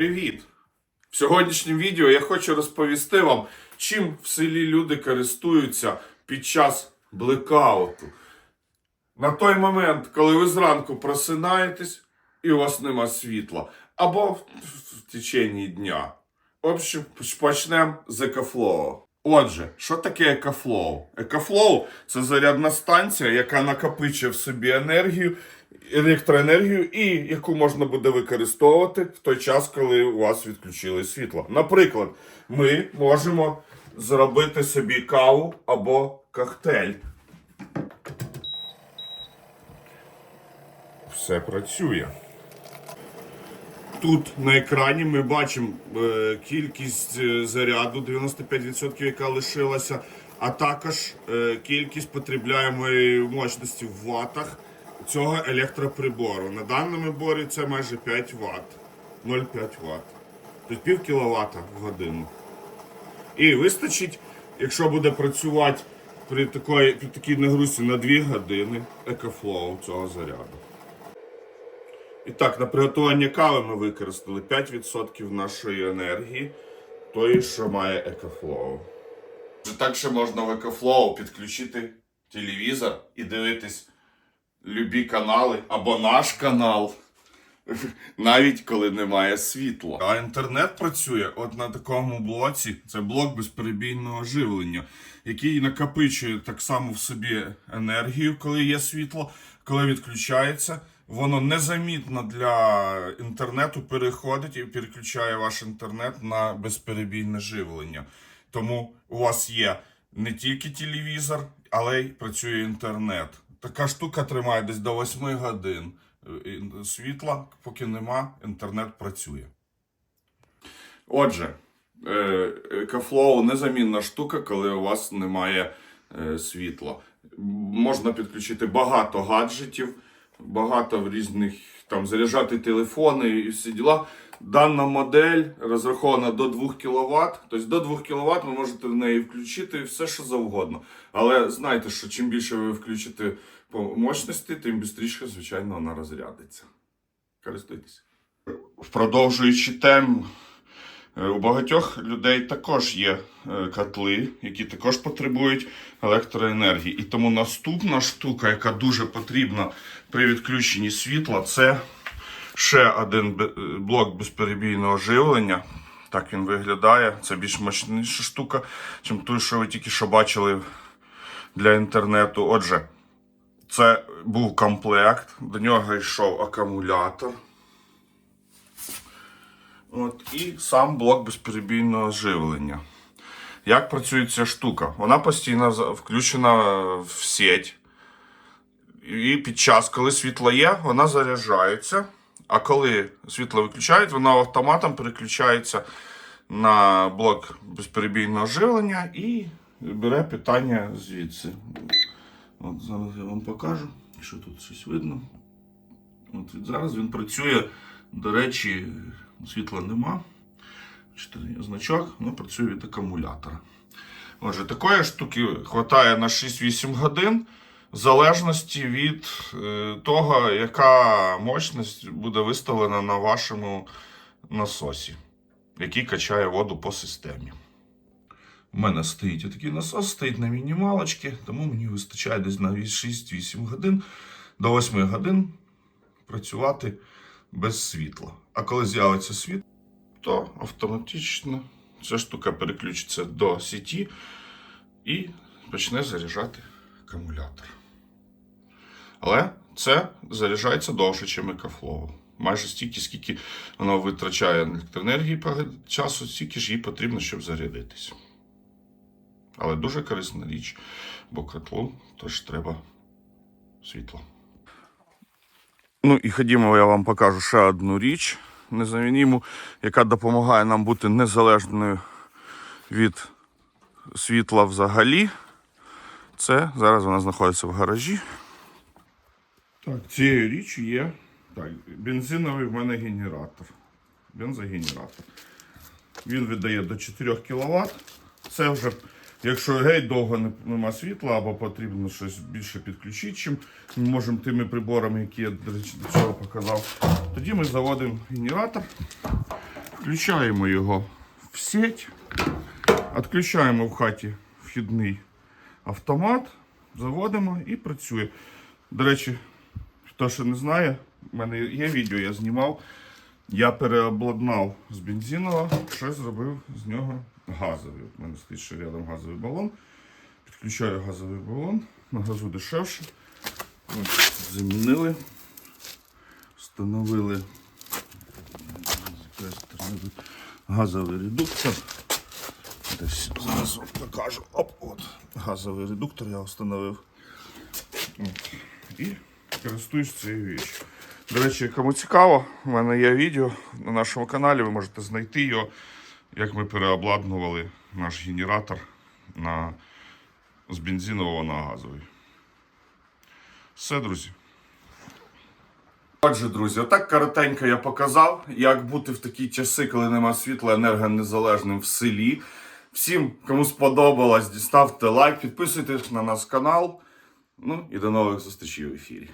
Привіт! В сьогоднішньому відео я хочу розповісти вам, чим в селі люди користуються під час блекауту. На той момент, коли ви зранку просинаєтесь і у вас нема світла, або в, течение дня. В общем, почнемо з екофлоу. Отже, що таке екофлоу? Екофлоу це зарядна станція, яка накопичує в собі енергію, електроенергію і яку можна буде використовувати в той час, коли у вас відключили світло. Наприклад, ми можемо зробити собі каву або коктейль. Все працює. Тут на екрані ми бачимо е, кількість е, заряду 95%, яка лишилася, а також е, кількість потребляємої мощності в ватах цього електроприбору. На даному борі це майже 5 Вт. 0,5 Вт. Тобто пів кіловата в годину. І вистачить, якщо буде працювати при такій, при такій нагрузці на 2 години екофлоу цього заряду. І так, на приготування кави ми використали 5% нашої енергії, тої, що має екофлоу. Так ще можна в екофлоу підключити телевізор і дивитись любі канали або наш канал, навіть коли немає світла. А інтернет працює от на такому блоці. Це блок безперебійного живлення, який накопичує так само в собі енергію, коли є світло, коли відключається. Воно незамітно для інтернету переходить і переключає ваш інтернет на безперебійне живлення. Тому у вас є не тільки телевізор, але й працює інтернет. Така штука тримає десь до 8 годин е, світла, поки нема, інтернет працює. Отже, е, Екофлоу незамінна штука, коли у вас немає е, світла. Можна підключити багато гаджетів, багато різних там заряджати телефони і всі діла. Дана модель розрахована до 2 кВт. Тобто до 2 кВт ви можете в неї включити все, що завгодно. Але знайте, що чим більше ви включите по мощності, тим швидше, звичайно, вона розрядиться. Користуйтесь. Продовжуючи тему, Е, У багатьох людей також є е, котли, які також потребують електроенергії. І тому наступна штука, яка дуже потрібна при відключенні світла, це ще один блок безперебійного живлення. Так він виглядає. Це більш мощніша штука, ніж той, що ви тільки що бачили для інтернету. Отже, це був комплект, до нього йшов акумулятор. От, і сам блок безперебійного живлення. Як працює ця штука? Вона постійно включена в сеть. І під час, коли світло є, вона заряджається. А коли світло виключають, вона автоматом переключається на блок безперебійного живлення і бере питання звідси. От зараз я вам покажу, якщо тут щось видно. От зараз він працює. До речі, світла нема. Значок, ну, працює від акумулятора. Отже, такої штуки вистачає на 6-8 годин, в залежності від е, того, яка мощність буде виставлена на вашому насосі, який качає воду по системі. У мене стоїть отакий насос, стоїть на мінімалочці, тому мені вистачає десь на 6-8 годин до 8 годин працювати без світла. А коли з'явиться світло, то автоматично ця штука переключиться до сіті і почне заряджати акумулятор. Але це заряджається довше, ніж екофлоу. Майже стільки, скільки воно витрачає електроенергії часу, стільки ж їй потрібно, щоб зарядитись. Але дуже корисна річ, бо котлу теж треба світло. Ну і ходімо, я вам покажу ще одну річ незамініму, яка допомагає нам бути незалежною від світла взагалі. Це зараз вона знаходиться в гаражі. Так, цією річчю є так, бензиновий в мене генератор. Бензогенератор. Він видає до 4 кВт. Це вже, якщо геть довго нема світла або потрібно щось більше підключити, чим ми можемо тими приборами, які я до цього показав. Тоді ми заводимо генератор, включаємо його в сеть, відключаємо в хаті вхідний автомат, заводимо і працює. До речі, хто ще не знає, в мене є відео, я знімав. Я переобладнав з бензинового, ще зробив з нього газовий. У мене стоїть ще рядом газовий балон. Підключаю газовий балон, на газу дешевше. От, замінили, встановили газовий редуктор. Десь зараз вам покажу. Оп, от. Газовий редуктор я встановив. От. І користуюсь цією річчю. До речі, кому цікаво, у мене є відео на нашому каналі, ви можете знайти його, як ми переобладнували наш генератор на, з бензинового на газовий. Все, друзі. Отже, друзі, отак коротенько я показав, як бути в такі часи, коли нема світла енергонезалежним в селі. Всім, кому сподобалось, ставте лайк, підписуйтесь на наш канал. Ну і до нових зустрічей в ефірі.